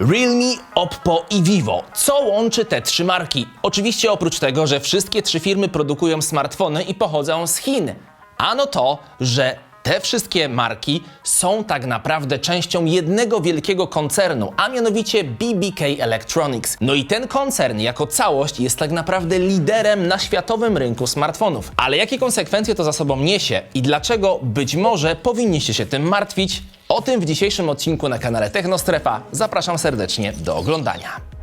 Realme, Oppo i Vivo. Co łączy te trzy marki? Oczywiście oprócz tego, że wszystkie trzy firmy produkują smartfony i pochodzą z Chin. Ano to, że te wszystkie marki są tak naprawdę częścią jednego wielkiego koncernu, a mianowicie BBK Electronics. No i ten koncern jako całość jest tak naprawdę liderem na światowym rynku smartfonów. Ale jakie konsekwencje to za sobą niesie i dlaczego być może powinniście się tym martwić? O tym w dzisiejszym odcinku na kanale Technostrefa. Zapraszam serdecznie do oglądania.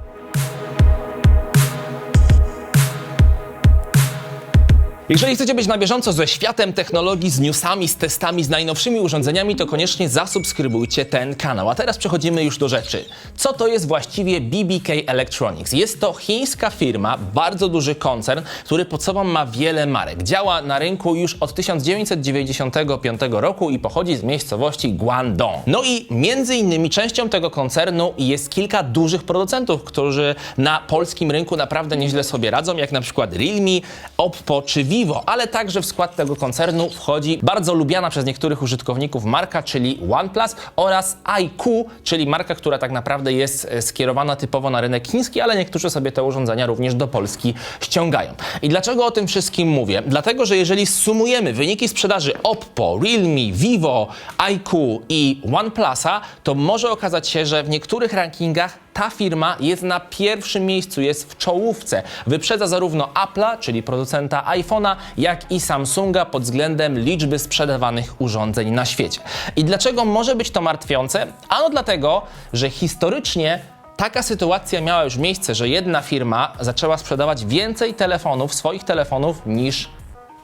Jeżeli chcecie być na bieżąco ze światem technologii, z newsami, z testami, z najnowszymi urządzeniami, to koniecznie zasubskrybujcie ten kanał. A teraz przechodzimy już do rzeczy. Co to jest właściwie BBK Electronics? Jest to chińska firma, bardzo duży koncern, który pod sobą ma wiele marek. Działa na rynku już od 1995 roku i pochodzi z miejscowości Guangdong. No i między innymi częścią tego koncernu jest kilka dużych producentów, którzy na polskim rynku naprawdę nieźle sobie radzą, jak na przykład Realme, Oppo czy Vivo, ale także w skład tego koncernu wchodzi bardzo lubiana przez niektórych użytkowników marka, czyli OnePlus oraz iQOO, czyli marka, która tak naprawdę jest e, skierowana typowo na rynek chiński, ale niektórzy sobie te urządzenia również do Polski ściągają. I dlaczego o tym wszystkim mówię? Dlatego, że jeżeli sumujemy wyniki sprzedaży Oppo, Realme, Vivo, iQOO i OnePlusa, to może okazać się, że w niektórych rankingach ta firma jest na pierwszym miejscu, jest w czołówce. Wyprzedza zarówno Apple'a, czyli producenta iPhone'a, jak i Samsunga pod względem liczby sprzedawanych urządzeń na świecie. I dlaczego może być to martwiące? Ano dlatego, że historycznie Taka sytuacja miała już miejsce, że jedna firma zaczęła sprzedawać więcej telefonów, swoich telefonów, niż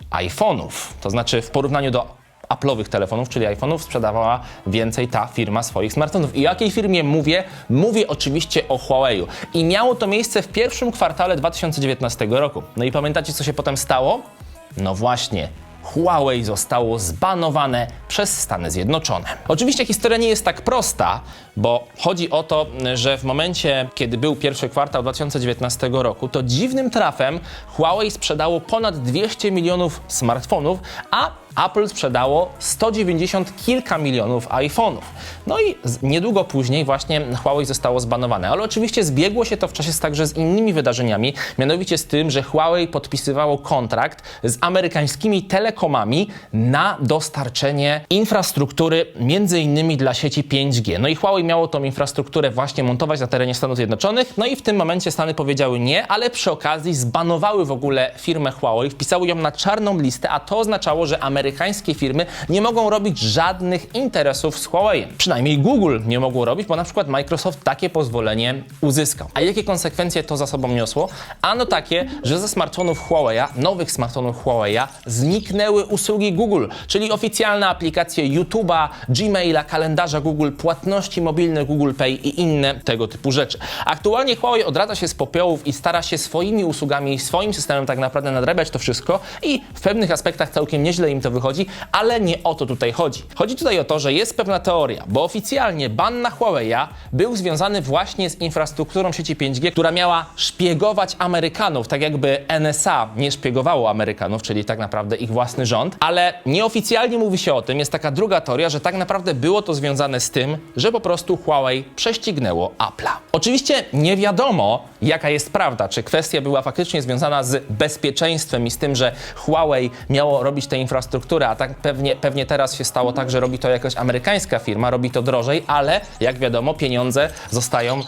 iPhone'ów. To znaczy w porównaniu do Apple'owych telefonów, czyli iPhone'ów, sprzedawała więcej ta firma swoich smartfonów. I o jakiej firmie mówię? Mówię oczywiście o Huawei'u. I miało to miejsce w pierwszym kwartale 2019 roku. No i pamiętacie, co się potem stało? No właśnie, Huawei zostało zbanowane przez Stany Zjednoczone. Oczywiście historia nie jest tak prosta, bo chodzi o to, że w momencie, kiedy był pierwszy kwartał 2019 roku, to dziwnym trafem Huawei sprzedało ponad 200 milionów smartfonów, a Apple sprzedało 190 kilka milionów iPhone'ów. No i niedługo później właśnie Huawei zostało zbanowane. Ale oczywiście zbiegło się to w czasie także z innymi wydarzeniami, mianowicie z tym, że Huawei podpisywało kontrakt z amerykańskimi telekomami na dostarczenie infrastruktury między innymi dla sieci 5G. No i Huawei miało tą infrastrukturę właśnie montować na terenie Stanów Zjednoczonych, no i w tym momencie Stany powiedziały nie, ale przy okazji zbanowały w ogóle firmę Huawei, wpisały ją na czarną listę, a to oznaczało, że amerykańskie firmy nie mogą robić żadnych interesów z Huawei. Przynajmniej Google nie mogło robić, bo na przykład Microsoft takie pozwolenie uzyskał. A jakie konsekwencje to za sobą niosło? Ano takie, że ze smartfonów Huawei'a, nowych smartfonów Huawei'a zniknęły usługi Google, czyli oficjalne aplikacje YouTube'a, Gmaila, kalendarza Google, płatności mobilne Google Pay i inne tego typu rzeczy. Aktualnie Huawei odradza się z popiołów i stara się swoimi usługami i swoim systemem tak naprawdę nadrabiać to wszystko i w pewnych aspektach całkiem nieźle im to wychodzi, ale nie o to tutaj chodzi. Chodzi tutaj o to, że jest pewna teoria, bo oficjalnie ban na Huawei'a był związany właśnie z infrastrukturą sieci 5G, która miała szpiegować Amerykanów, tak jakby NSA nie szpiegowało Amerykanów, czyli tak naprawdę ich rząd, ale nieoficjalnie mówi się o tym, jest taka druga teoria, że tak naprawdę było to związane z tym, że po prostu Huawei prześcignęło Apple'a. Oczywiście nie wiadomo, jaka jest prawda, czy kwestia była faktycznie związana z bezpieczeństwem i z tym, że Huawei miało robić tę infrastrukturę, a tak pewnie, pewnie teraz się stało tak, że robi to jakaś amerykańska firma, robi to drożej, ale jak wiadomo, pieniądze zostają e,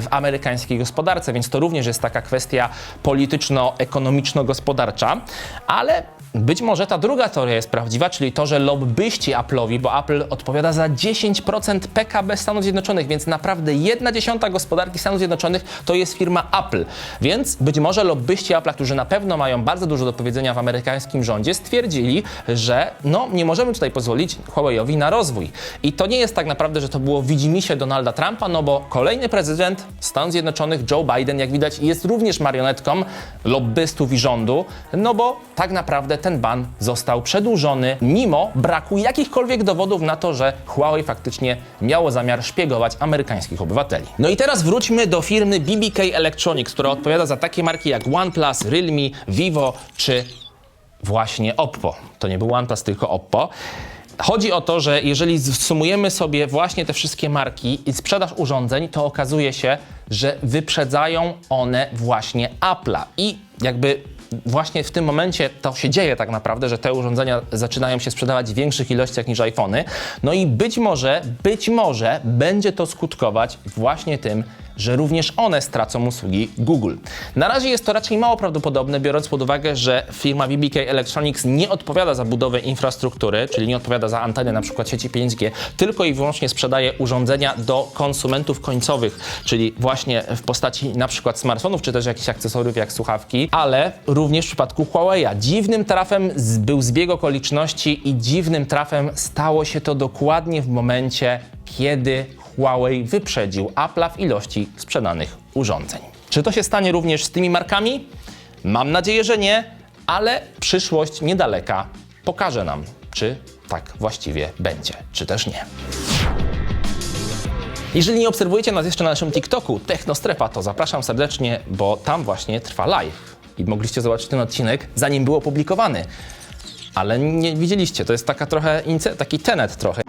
w amerykańskiej gospodarce, więc to również jest taka kwestia polityczno-ekonomiczno-gospodarcza, ale być może ta druga teoria jest prawdziwa, czyli to, że lobbyści Apple'owi, bo Apple odpowiada za 10% PKB Stanów Zjednoczonych, więc naprawdę jedna dziesiąta gospodarki Stanów Zjednoczonych to jest firma Apple. Więc być może lobbyści Apple'a, którzy na pewno mają bardzo dużo do powiedzenia w amerykańskim rządzie, stwierdzili, że no nie możemy tutaj pozwolić Huawei'owi na rozwój. I to nie jest tak naprawdę, że to było widzimisię Donalda Trumpa, no bo kolejny prezydent Stanów Zjednoczonych, Joe Biden, jak widać, jest również marionetką lobbystów i rządu, no bo tak naprawdę ten ban został przedłużony mimo braku jakichkolwiek dowodów na to, że Huawei faktycznie miało zamiar szpiegować amerykańskich obywateli. No i teraz wróćmy do firmy BBK Electronics, która odpowiada za takie marki jak OnePlus, Realme, Vivo czy właśnie Oppo. To nie był OnePlus, tylko Oppo. Chodzi o to, że jeżeli sumujemy sobie właśnie te wszystkie marki i sprzedaż urządzeń, to okazuje się, że wyprzedzają one właśnie Apple'a. I jakby właśnie w tym momencie to się dzieje tak naprawdę, że te urządzenia zaczynają się sprzedawać w większych ilościach niż iPhony. No i być może, być może będzie to skutkować właśnie tym, że również one stracą usługi Google. Na razie jest to raczej mało prawdopodobne, biorąc pod uwagę, że firma BBK Electronics nie odpowiada za budowę infrastruktury, czyli nie odpowiada za anteny na przykład sieci 5G, tylko i wyłącznie sprzedaje urządzenia do konsumentów końcowych, czyli właśnie w postaci na przykład smartfonów, czy też jakichś akcesoriów jak słuchawki, ale również w przypadku Huawei'a. Dziwnym trafem był zbieg okoliczności i dziwnym trafem stało się to dokładnie w momencie, kiedy Huawei wyprzedził Apple'a w ilości sprzedanych urządzeń. Czy to się stanie również z tymi markami? Mam nadzieję, że nie, ale przyszłość niedaleka pokaże nam, czy tak właściwie będzie, czy też nie. Jeżeli nie obserwujecie nas jeszcze na naszym TikToku Technostrefa, to zapraszam serdecznie, bo tam właśnie trwa live. I mogliście zobaczyć ten odcinek, zanim był opublikowany. Ale nie widzieliście, to jest taka trochę, taki tenet trochę.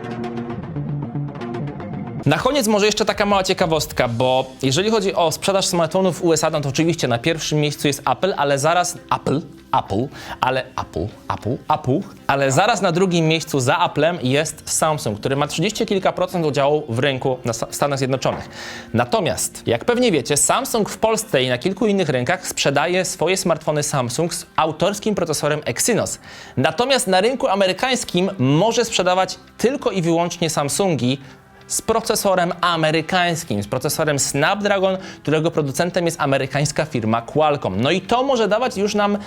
Na koniec może jeszcze taka mała ciekawostka, bo jeżeli chodzi o sprzedaż smartfonów w USA, no to oczywiście na pierwszym miejscu jest Apple, ale zaraz Apple, Apple, ale Apple, Apple, Apple, ale zaraz na drugim miejscu za Applem jest Samsung, który ma 30 kilka procent udziału w rynku w Stanach Zjednoczonych. Natomiast, jak pewnie wiecie, Samsung w Polsce i na kilku innych rynkach sprzedaje swoje smartfony Samsung z autorskim procesorem Exynos. Natomiast na rynku amerykańskim może sprzedawać tylko i wyłącznie Samsungi z procesorem amerykańskim, z procesorem Snapdragon, którego producentem jest amerykańska firma Qualcomm. No i to może dawać już nam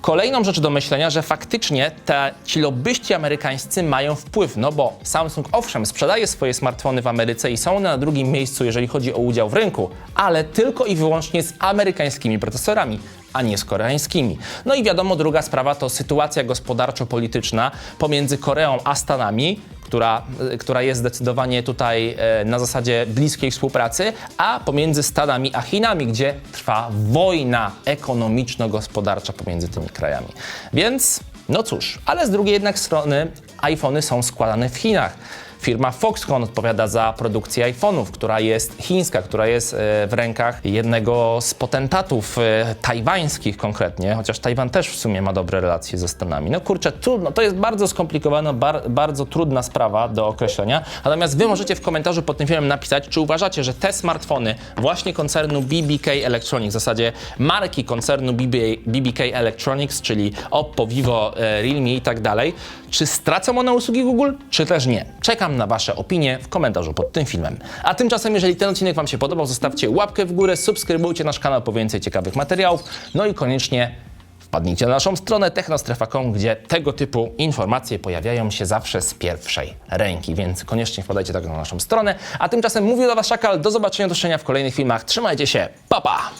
kolejną rzecz do myślenia, że faktycznie te, ci lobbyści amerykańscy mają wpływ, no bo Samsung owszem sprzedaje swoje smartfony w Ameryce i są one na drugim miejscu, jeżeli chodzi o udział w rynku, ale tylko i wyłącznie z amerykańskimi procesorami a nie z koreańskimi. No i wiadomo, druga sprawa to sytuacja gospodarczo-polityczna pomiędzy Koreą a Stanami, która, y, która jest zdecydowanie tutaj e, na zasadzie bliskiej współpracy, a pomiędzy Stanami a Chinami, gdzie trwa wojna ekonomiczno-gospodarcza pomiędzy tymi krajami. Więc, no cóż, ale z drugiej jednak strony iPhony są składane w Chinach. Firma Foxconn odpowiada za produkcję iPhone'ów, która jest chińska, która jest e, w rękach jednego z potentatów e, tajwańskich konkretnie, chociaż Tajwan też w sumie ma dobre relacje ze Stanami. No kurczę, trudno, to jest bardzo skomplikowana, bar, bardzo trudna sprawa do określenia. Natomiast wy możecie w komentarzu pod tym filmem napisać, czy uważacie, że te smartfony właśnie koncernu BBK Electronics, w zasadzie marki koncernu BB, BBK Electronics, czyli Oppo, Vivo, e, Realme i tak dalej, czy stracą one usługi Google, czy też nie? Czekam na Wasze opinie w komentarzu pod tym filmem. A tymczasem, jeżeli ten odcinek Wam się podobał, zostawcie łapkę w górę, subskrybujcie nasz kanał po więcej ciekawych materiałów, no i koniecznie wpadnijcie na naszą stronę technostrefa.com, gdzie tego typu informacje pojawiają się zawsze z pierwszej ręki, więc koniecznie wpadajcie także na naszą stronę. A tymczasem mówił do Was Szakal, do zobaczenia, do w kolejnych filmach. Trzymajcie się, pa pa!